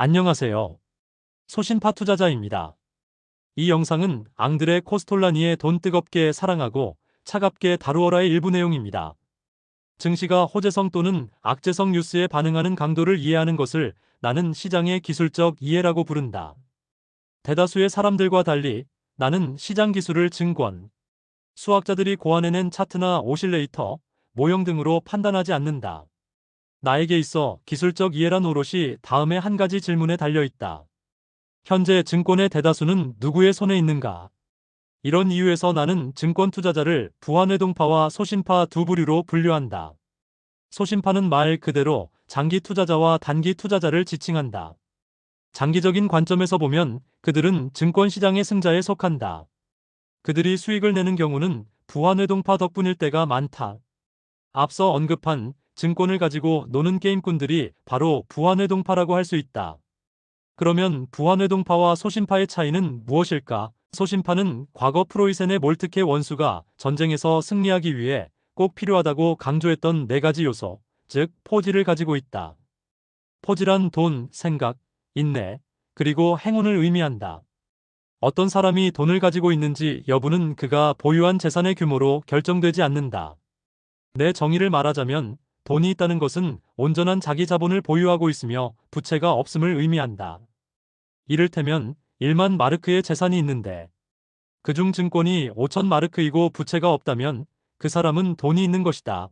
안녕하세요. 소신파 투자자입니다. 이 영상은 앙드레 코스톨라니의 돈 뜨겁게 사랑하고 차갑게 다루어라의 일부 내용입니다. 증시가 호재성 또는 악재성 뉴스에 반응하는 강도를 이해하는 것을 나는 시장의 기술적 이해라고 부른다. 대다수의 사람들과 달리 나는 시장 기술을 증권, 수학자들이 고안해낸 차트나 오실레이터, 모형 등으로 판단하지 않는다. 나에게 있어 기술적 이해란 오롯이 다음의 한 가지 질문에 달려 있다. 현재 증권의 대다수는 누구의 손에 있는가? 이런 이유에서 나는 증권 투자자를 부안회동파와 소신파 두 부류로 분류한다. 소신파는 말 그대로 장기 투자자와 단기 투자자를 지칭한다. 장기적인 관점에서 보면 그들은 증권 시장의 승자에 속한다. 그들이 수익을 내는 경우는 부안회동파 덕분일 때가 많다. 앞서 언급한 증권을 가지고 노는 게임꾼들이 바로 부안회동파라고 할 수 있다. 그러면 부안회동파와 소신파의 차이는 무엇일까? 소신파는 과거 프로이센의 몰트케 원수가 전쟁에서 승리하기 위해 꼭 필요하다고 강조했던 네 가지 요소, 즉 포지를 가지고 있다. 포지란 돈, 생각, 인내, 그리고 행운을 의미한다. 어떤 사람이 돈을 가지고 있는지 여부는 그가 보유한 재산의 규모로 결정되지 않는다. 내 정의를 말하자면 돈이 있다는 것은 온전한 자기 자본을 보유하고 있으며 부채가 없음을 의미한다. 이를테면 1만 마르크의 재산이 있는데 그중 증권이 5천 마르크이고 부채가 없다면 그 사람은 돈이 있는 것이다.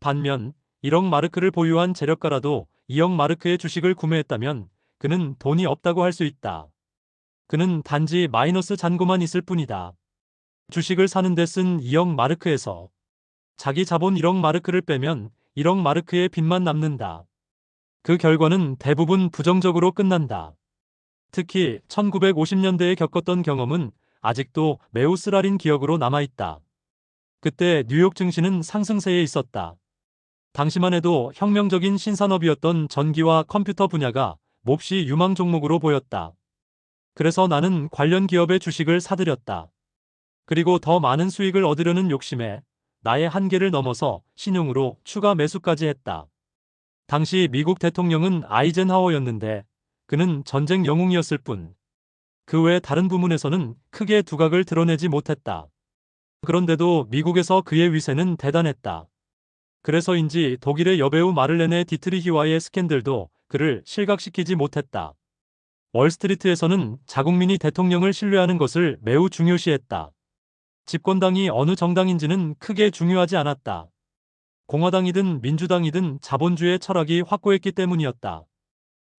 반면 1억 마르크를 보유한 재력가라도 2억 마르크의 주식을 구매했다면 그는 돈이 없다고 할 수 있다. 그는 단지 마이너스 잔고만 있을 뿐이다. 주식을 사는데 쓴 2억 마르크에서 자기 자본 1억 마르크를 빼면 1억 마르크의 빚만 남는다. 그 결과는 대부분 부정적으로 끝난다. 특히 1950년대에 겪었던 경험은 아직도 매우 쓰라린 기억으로 남아있다. 그때 뉴욕 증시는 상승세에 있었다. 당시만 해도 혁명적인 신산업이었던 전기와 컴퓨터 분야가 몹시 유망 종목으로 보였다. 그래서 나는 관련 기업의 주식을 사들였다. 그리고 더 많은 수익을 얻으려는 욕심에 나의 한계를 넘어서 신용으로 추가 매수까지 했다. 당시 미국 대통령은 아이젠하워였는데 그는 전쟁 영웅이었을 뿐. 그 외 다른 부문에서는 크게 두각을 드러내지 못했다. 그런데도 미국에서 그의 위세는 대단했다. 그래서인지 독일의 여배우 마를레네 디트리히와의 스캔들도 그를 실각시키지 못했다. 월스트리트에서는 자국민이 대통령을 신뢰하는 것을 매우 중요시했다. 집권당이 어느 정당인지는 크게 중요하지 않았다. 공화당이든 민주당이든 자본주의 철학이 확고했기 때문이었다.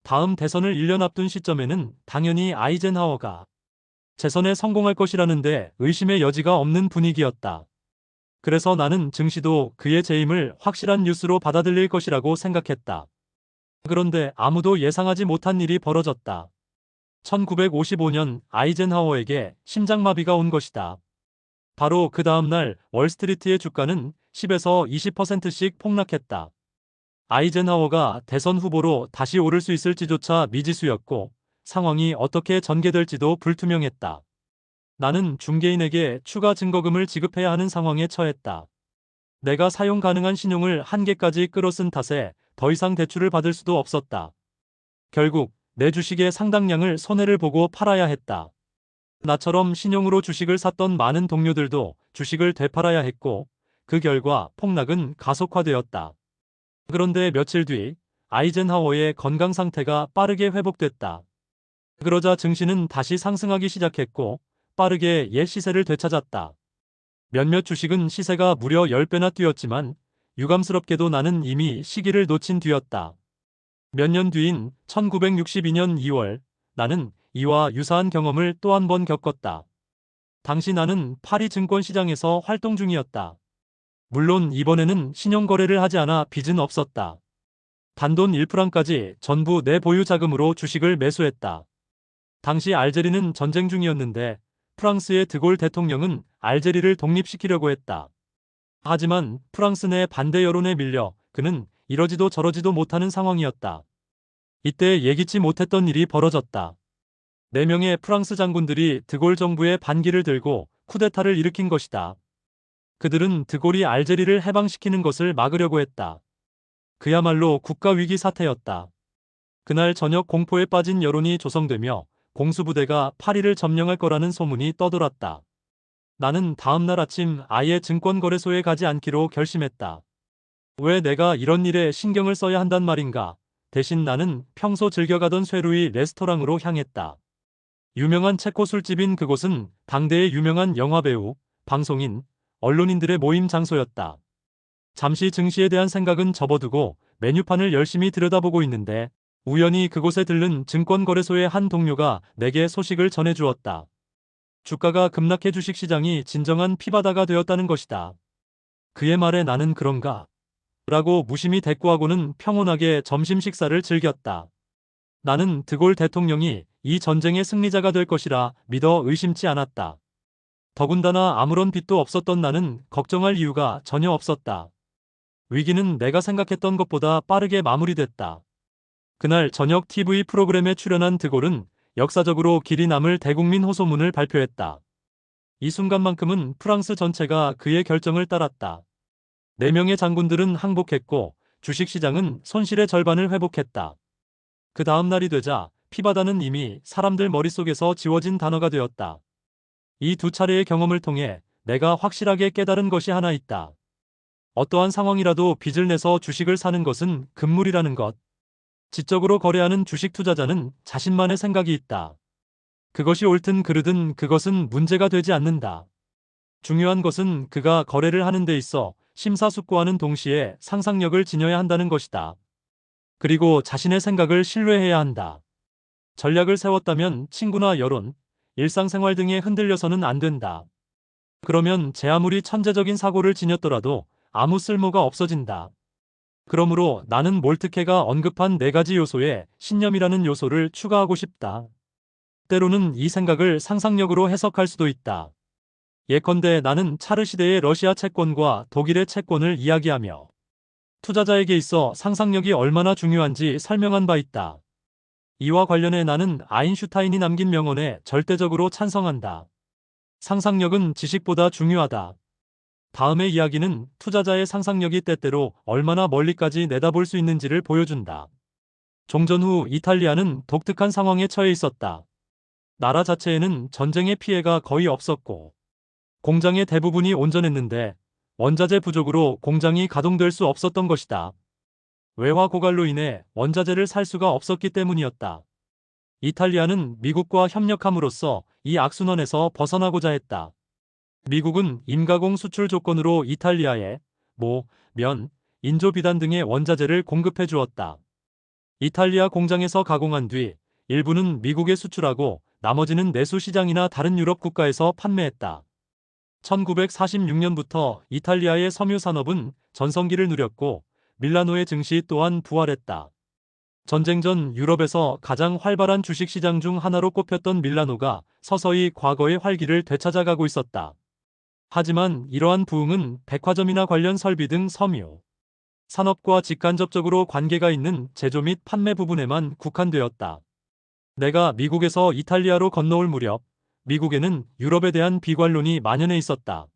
다음 대선을 1년 앞둔 시점에는 당연히 아이젠하워가 재선에 성공할 것이라는데 의심의 여지가 없는 분위기였다. 그래서 나는 증시도 그의 재임을 확실한 뉴스로 받아들일 것이라고 생각했다. 그런데 아무도 예상하지 못한 일이 벌어졌다. 1955년 아이젠하워에게 심장마비가 온 것이다. 바로 그 다음날 월스트리트의 주가는 10에서 20%씩 폭락했다. 아이젠하워가 대선 후보로 다시 오를 수 있을지조차 미지수였고 상황이 어떻게 전개될지도 불투명했다. 나는 중개인에게 추가 증거금을 지급해야 하는 상황에 처했다. 내가 사용 가능한 신용을 한계까지 끌어쓴 탓에 더 이상 대출을 받을 수도 없었다. 결국 내 주식의 상당량을 손해를 보고 팔아야 했다. 나처럼 신용으로 주식을 샀던 많은 동료들도 주식을 되팔아야 했고 그 결과 폭락은 가속화되었다. 그런데 며칠 뒤 아이젠하워의 건강 상태가 빠르게 회복됐다. 그러자 증시는 다시 상승하기 시작했고 빠르게 옛 시세를 되찾았다. 몇몇 주식은 시세가 무려 10배나 뛰었지만 유감스럽게도 나는 이미 시기를 놓친 뒤였다. 몇 년 뒤인 1962년 2월 나는 이와 유사한 경험을 또 한 번 겪었다. 당시 나는 파리 증권시장에서 활동 중이었다. 물론 이번에는 신용거래를 하지 않아 빚은 없었다. 단돈 1프랑까지 전부 내 보유 자금으로 주식을 매수했다. 당시 알제리는 전쟁 중이었는데 프랑스의 드골 대통령은 알제리를 독립시키려고 했다. 하지만 프랑스 내 반대 여론에 밀려 그는 이러지도 저러지도 못하는 상황이었다. 이때 예기치 못했던 일이 벌어졌다. 4명의 프랑스 장군들이 드골 정부의 반기를 들고 쿠데타를 일으킨 것이다. 그들은 드골이 알제리를 해방시키는 것을 막으려고 했다. 그야말로 국가 위기 사태였다. 그날 저녁 공포에 빠진 여론이 조성되며 공수부대가 파리를 점령할 거라는 소문이 떠돌았다. 나는 다음날 아침 아예 증권거래소에 가지 않기로 결심했다. 왜 내가 이런 일에 신경을 써야 한단 말인가? 대신 나는 평소 즐겨가던 쇠루이 레스토랑으로 향했다. 유명한 체코 술집인 그곳은 당대의 유명한 영화배우, 방송인, 언론인들의 모임 장소였다. 잠시 증시에 대한 생각은 접어두고 메뉴판을 열심히 들여다보고 있는데 우연히 그곳에 들른 증권거래소의 한 동료가 내게 소식을 전해주었다. 주가가 급락해 주식시장이 진정한 피바다가 되었다는 것이다. 그의 말에 나는 그런가? 라고 무심히 대꾸하고는 평온하게 점심 식사를 즐겼다. 나는 드골 대통령이 이 전쟁의 승리자가 될 것이라 믿어 의심치 않았다. 더군다나 아무런 빚도 없었던 나는 걱정할 이유가 전혀 없었다. 위기는 내가 생각했던 것보다 빠르게 마무리됐다. 그날 저녁 TV 프로그램에 출연한 드골은 역사적으로 길이 남을 대국민 호소문을 발표했다. 이 순간만큼은 프랑스 전체가 그의 결정을 따랐다. 4명의 장군들은 항복했고 주식시장은 손실의 절반을 회복했다. 그 다음 날이 되자 피바다는 이미 사람들 머릿속에서 지워진 단어가 되었다. 이 두 차례의 경험을 통해 내가 확실하게 깨달은 것이 하나 있다. 어떠한 상황이라도 빚을 내서 주식을 사는 것은 금물이라는 것. 지적으로 거래하는 주식 투자자는 자신만의 생각이 있다. 그것이 옳든 그르든 그것은 문제가 되지 않는다. 중요한 것은 그가 거래를 하는 데 있어 심사숙고하는 동시에 상상력을 지녀야 한다는 것이다. 그리고 자신의 생각을 신뢰해야 한다. 전략을 세웠다면 친구나 여론, 일상생활 등에 흔들려서는 안 된다. 그러면 제 아무리 천재적인 사고를 지녔더라도 아무 쓸모가 없어진다. 그러므로 나는 몰트케가 언급한 네 가지 요소에 신념이라는 요소를 추가하고 싶다. 때로는 이 생각을 상상력으로 해석할 수도 있다. 예컨대 나는 차르 시대의 러시아 채권과 독일의 채권을 이야기하며 투자자에게 있어 상상력이 얼마나 중요한지 설명한 바 있다. 이와 관련해 나는 아인슈타인이 남긴 명언에 절대적으로 찬성한다. 상상력은 지식보다 중요하다. 다음의 이야기는 투자자의 상상력이 때때로 얼마나 멀리까지 내다볼 수 있는지를 보여준다. 종전 후 이탈리아는 독특한 상황에 처해 있었다. 나라 자체에는 전쟁의 피해가 거의 없었고 공장의 대부분이 온전했는데 원자재 부족으로 공장이 가동될 수 없었던 것이다. 외화 고갈로 인해 원자재를 살 수가 없었기 때문이었다. 이탈리아는 미국과 협력함으로써 이 악순환에서 벗어나고자 했다. 미국은 임가공 수출 조건으로 이탈리아에 모, 면, 인조 비단 등의 원자재를 공급해 주었다. 이탈리아 공장에서 가공한 뒤 일부는 미국에 수출하고 나머지는 내수 시장이나 다른 유럽 국가에서 판매했다. 1946년부터 이탈리아의 섬유 산업은 전성기를 누렸고 밀라노의 증시 또한 부활했다. 전쟁 전 유럽에서 가장 활발한 주식시장 중 하나로 꼽혔던 밀라노가 서서히 과거의 활기를 되찾아가고 있었다. 하지만 이러한 부흥은 백화점이나 관련 설비 등 섬유, 산업과 직간접적으로 관계가 있는 제조 및 판매 부분에만 국한되었다. 내가 미국에서 이탈리아로 건너올 무렵 미국에는 유럽에 대한 비관론이 만연해 있었다.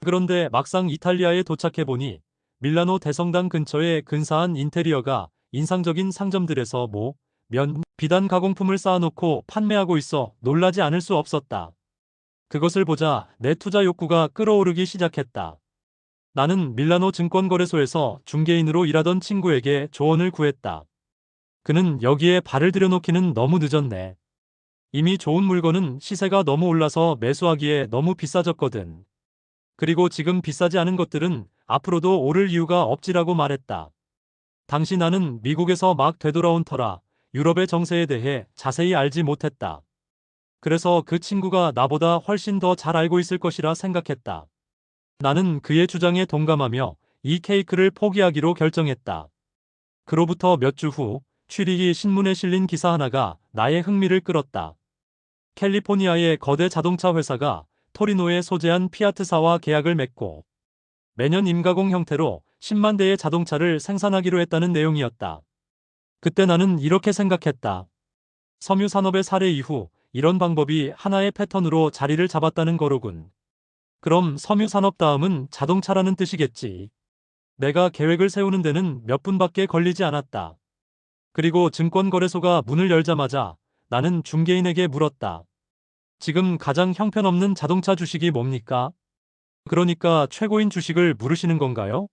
그런데 막상 이탈리아에 도착해보니 밀라노 대성당 근처의 근사한 인테리어가 인상적인 상점들에서 모, 면, 비단 가공품을 쌓아놓고 판매하고 있어 놀라지 않을 수 없었다. 그것을 보자 내 투자 욕구가 끌어오르기 시작했다. 나는 밀라노 증권거래소에서 중개인으로 일하던 친구에게 조언을 구했다. 그는 여기에 발을 들여놓기는 너무 늦었네. 이미 좋은 물건은 시세가 너무 올라서 매수하기에 너무 비싸졌거든. 그리고 지금 비싸지 않은 것들은 앞으로도 오를 이유가 없지라고 말했다. 당시 나는 미국에서 막 되돌아온 터라 유럽의 정세에 대해 자세히 알지 못했다. 그래서 그 친구가 나보다 훨씬 더 잘 알고 있을 것이라 생각했다. 나는 그의 주장에 동감하며 이 케이크를 포기하기로 결정했다. 그로부터 몇 주 후 취리히 신문에 실린 기사 하나가 나의 흥미를 끌었다. 캘리포니아의 거대 자동차 회사가 토리노에 소재한 피아트사와 계약을 맺고 매년 임가공 형태로 10만 대의 자동차를 생산하기로 했다는 내용이었다. 그때 나는 이렇게 생각했다. 섬유 산업의 사례 이후 이런 방법이 하나의 패턴으로 자리를 잡았다는 거로군. 그럼 섬유 산업 다음은 자동차라는 뜻이겠지. 내가 계획을 세우는 데는 몇 분밖에 걸리지 않았다. 그리고 증권거래소가 문을 열자마자 나는 중개인에게 물었다. 지금 가장 형편없는 자동차 주식이 뭡니까? 그러니까 최고인 주식을 물으시는 건가요?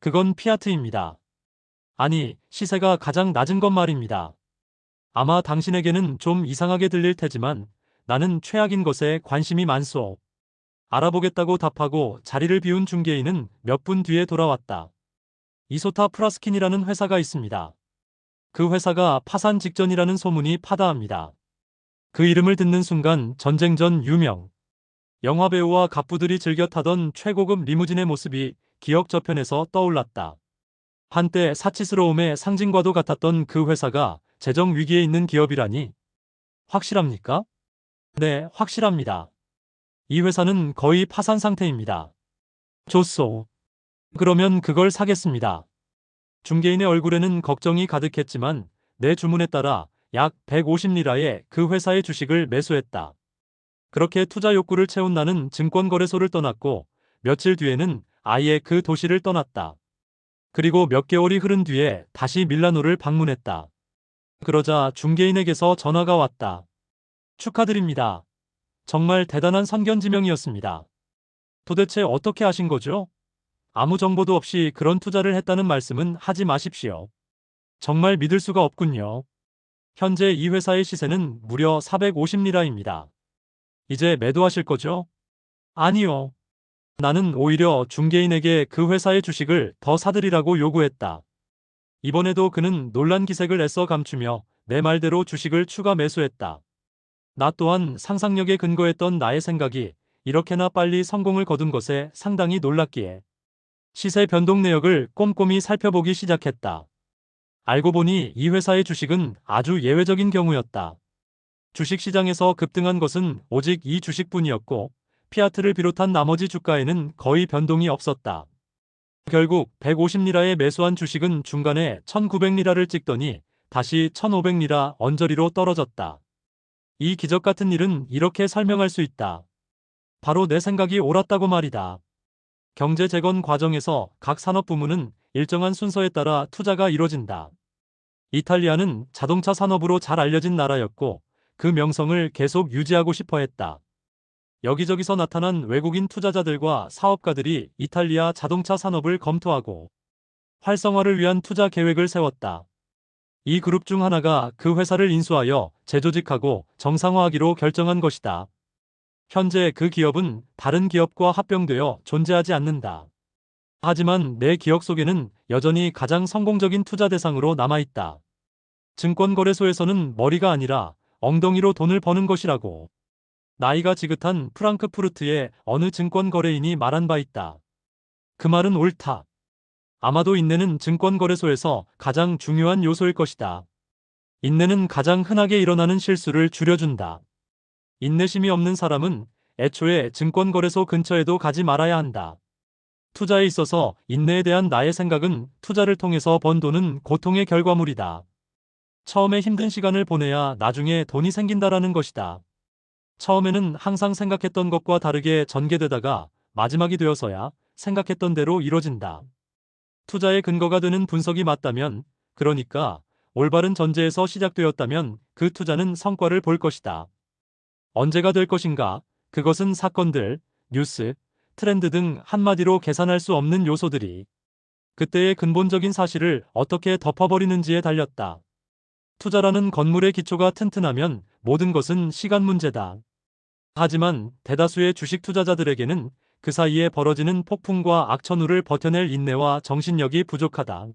그건 피아트입니다. 아니, 시세가 가장 낮은 것 말입니다. 아마 당신에게는 좀 이상하게 들릴 테지만 나는 최악인 것에 관심이 많소. 알아보겠다고 답하고 자리를 비운 중개인은 몇 분 뒤에 돌아왔다. 이소타 프라스킨이라는 회사가 있습니다. 그 회사가 파산 직전이라는 소문이 파다합니다. 그 이름을 듣는 순간 전쟁 전 유명. 영화배우와 갑부들이 즐겨 타던 최고급 리무진의 모습이 기억 저편에서 떠올랐다. 한때 사치스러움의 상징과도 같았던 그 회사가 재정 위기에 있는 기업이라니. 확실합니까? 네, 확실합니다. 이 회사는 거의 파산 상태입니다. 좋소. 그러면 그걸 사겠습니다. 중개인의 얼굴에는 걱정이 가득했지만 내 주문에 따라 약 150리라에 그 회사의 주식을 매수했다. 그렇게 투자 욕구를 채운 나는 증권거래소를 떠났고 며칠 뒤에는 아예 그 도시를 떠났다. 그리고 몇 개월이 흐른 뒤에 다시 밀라노를 방문했다. 그러자 중개인에게서 전화가 왔다. 축하드립니다. 정말 대단한 선견지명이었습니다. 도대체 어떻게 하신 거죠? 아무 정보도 없이 그런 투자를 했다는 말씀은 하지 마십시오. 정말 믿을 수가 없군요. 현재 이 회사의 시세는 무려 450리라입니다. 이제 매도하실 거죠? 아니요. 나는 오히려 중개인에게 그 회사의 주식을 더 사들이라고 요구했다. 이번에도 그는 놀란 기색을 애써 감추며 내 말대로 주식을 추가 매수했다. 나 또한 상상력에 근거했던 나의 생각이 이렇게나 빨리 성공을 거둔 것에 상당히 놀랐기에 시세 변동 내역을 꼼꼼히 살펴보기 시작했다. 알고 보니 이 회사의 주식은 아주 예외적인 경우였다. 주식시장에서 급등한 것은 오직 이 주식뿐이었고 피아트를 비롯한 나머지 주가에는 거의 변동이 없었다. 결국 150리라에 매수한 주식은 중간에 1900리라를 찍더니 다시 1500리라 언저리로 떨어졌다. 이 기적 같은 일은 이렇게 설명할 수 있다. 바로 내 생각이 옳았다고 말이다. 경제 재건 과정에서 각 산업 부문은 일정한 순서에 따라 투자가 이뤄진다. 이탈리아는 자동차 산업으로 잘 알려진 나라였고 그 명성을 계속 유지하고 싶어 했다. 여기저기서 나타난 외국인 투자자들과 사업가들이 이탈리아 자동차 산업을 검토하고 활성화를 위한 투자 계획을 세웠다. 이 그룹 중 하나가 그 회사를 인수하여 재조직하고 정상화하기로 결정한 것이다. 현재 그 기업은 다른 기업과 합병되어 존재하지 않는다. 하지만 내 기억 속에는 여전히 가장 성공적인 투자 대상으로 남아있다. 증권거래소에서는 머리가 아니라 엉덩이로 돈을 버는 것이라고. 나이가 지긋한 프랑크푸르트의 어느 증권거래인이 말한 바 있다. 그 말은 옳다. 아마도 인내는 증권거래소에서 가장 중요한 요소일 것이다. 인내는 가장 흔하게 일어나는 실수를 줄여준다. 인내심이 없는 사람은 애초에 증권거래소 근처에도 가지 말아야 한다. 투자에 있어서 인내에 대한 나의 생각은 투자를 통해서 번 돈은 고통의 결과물이다. 처음에 힘든 시간을 보내야 나중에 돈이 생긴다라는 것이다. 처음에는 항상 생각했던 것과 다르게 전개되다가 마지막이 되어서야 생각했던 대로 이뤄진다. 투자의 근거가 되는 분석이 맞다면, 그러니까 올바른 전제에서 시작되었다면 그 투자는 성과를 볼 것이다. 언제가 될 것인가? 그것은 사건들, 뉴스, 트렌드 등 한마디로 계산할 수 없는 요소들이 그때의 근본적인 사실을 어떻게 덮어버리는지에 달렸다. 투자라는 건물의 기초가 튼튼하면 모든 것은 시간 문제다. 하지만 대다수의 주식 투자자들에게는 그 사이에 벌어지는 폭풍과 악천후를 버텨낼 인내와 정신력이 부족하다.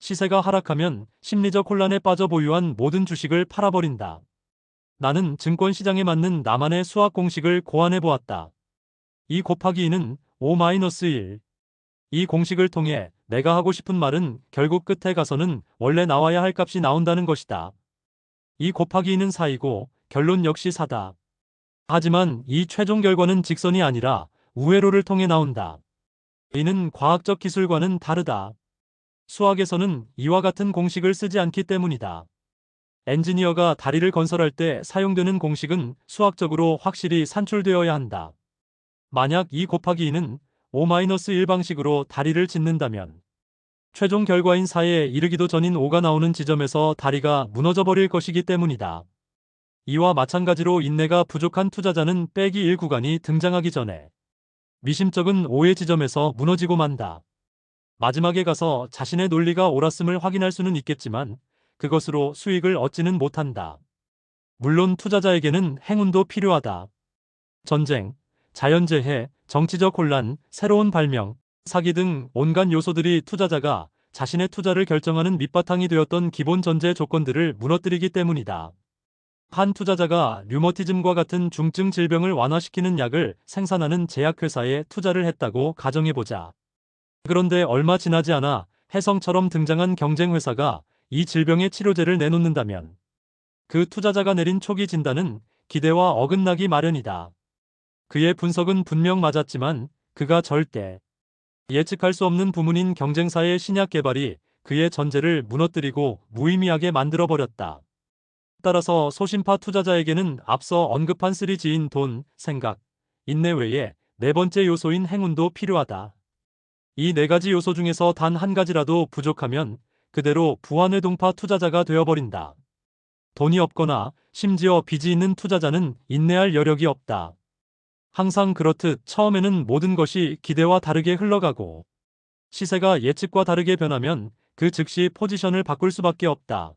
시세가 하락하면 심리적 혼란에 빠져 보유한 모든 주식을 팔아버린다. 나는 증권 시장에 맞는 나만의 수학 공식을 고안해 보았다. 2 곱하기 2는 5-1. 이 공식을 통해 내가 하고 싶은 말은 결국 끝에 가서는 원래 나와야 할 값이 나온다는 것이다. 이 곱하기 2는 4이고 결론 역시 4다. 하지만 이 최종 결과는 직선이 아니라 우회로를 통해 나온다. 이는 과학적 기술과는 다르다. 수학에서는 이와 같은 공식을 쓰지 않기 때문이다. 엔지니어가 다리를 건설할 때 사용되는 공식은 수학적으로 확실히 산출되어야 한다. 만약 2 곱하기 2는 5-1 방식으로 다리를 짓는다면 최종 결과인 사에 이르기도 전인 5가 나오는 지점에서 다리가 무너져 버릴 것이기 때문이다. 이와 마찬가지로 인내가 부족한 투자자는 빼기 1 구간이 등장하기 전에 미심쩍은 5의 지점에서 무너지고 만다. 마지막에 가서 자신의 논리가 옳았음을 확인할 수는 있겠지만 그것으로 수익을 얻지는 못한다. 물론 투자자에게는 행운도 필요하다. 전쟁, 자연재해, 정치적 혼란, 새로운 발명, 사기 등 온갖 요소들이 투자자가 자신의 투자를 결정하는 밑바탕이 되었던 기본 전제 조건들을 무너뜨리기 때문이다. 한 투자자가 류머티즘과 같은 중증 질병을 완화시키는 약을 생산하는 제약회사에 투자를 했다고 가정해보자. 그런데 얼마 지나지 않아 해성처럼 등장한 경쟁회사가 이 질병의 치료제를 내놓는다면 그 투자자가 내린 초기 진단은 기대와 어긋나기 마련이다. 그의 분석은 분명 맞았지만 그가 절대 예측할 수 없는 부문인 경쟁사의 신약 개발이 그의 전제를 무너뜨리고 무의미하게 만들어버렸다. 따라서 소신파 투자자에게는 앞서 언급한 3G인 돈, 생각, 인내 외에 네 번째 요소인 행운도 필요하다. 이 네 가지 요소 중에서 단 한 가지라도 부족하면 그대로 부안회동파 투자자가 되어버린다. 돈이 없거나 심지어 빚이 있는 투자자는 인내할 여력이 없다. 항상 그렇듯 처음에는 모든 것이 기대와 다르게 흘러가고 시세가 예측과 다르게 변하면 그 즉시 포지션을 바꿀 수밖에 없다.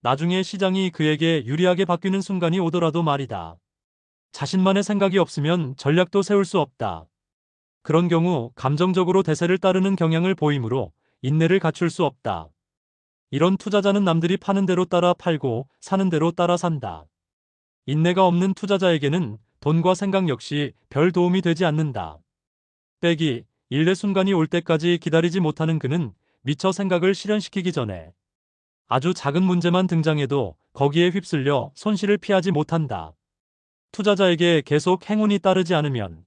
나중에 시장이 그에게 유리하게 바뀌는 순간이 오더라도 말이다. 자신만의 생각이 없으면 전략도 세울 수 없다. 그런 경우 감정적으로 대세를 따르는 경향을 보이므로 인내를 갖출 수 없다. 이런 투자자는 남들이 파는 대로 따라 팔고 사는 대로 따라 산다. 인내가 없는 투자자에게는 돈과 생각 역시 별 도움이 되지 않는다. 빼기, 일례 순간이 올 때까지 기다리지 못하는 그는 미처 생각을 실현시키기 전에 아주 작은 문제만 등장해도 거기에 휩쓸려 손실을 피하지 못한다. 투자자에게 계속 행운이 따르지 않으면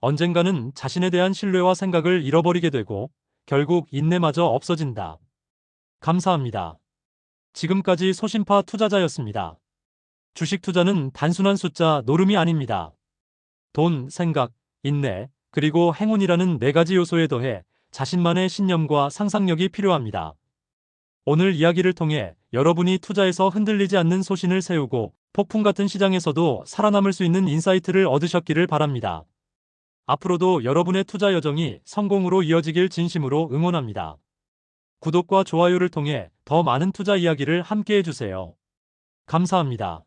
언젠가는 자신에 대한 신뢰와 생각을 잃어버리게 되고 결국 인내마저 없어진다. 감사합니다. 지금까지 소신파 투자자였습니다. 주식 투자는 단순한 숫자 노름이 아닙니다. 돈, 생각, 인내, 그리고 행운이라는 네 가지 요소에 더해 자신만의 신념과 상상력이 필요합니다. 오늘 이야기를 통해 여러분이 투자에서 흔들리지 않는 소신을 세우고 폭풍 같은 시장에서도 살아남을 수 있는 인사이트를 얻으셨기를 바랍니다. 앞으로도 여러분의 투자 여정이 성공으로 이어지길 진심으로 응원합니다. 구독과 좋아요를 통해 더 많은 투자 이야기를 함께 해주세요. 감사합니다.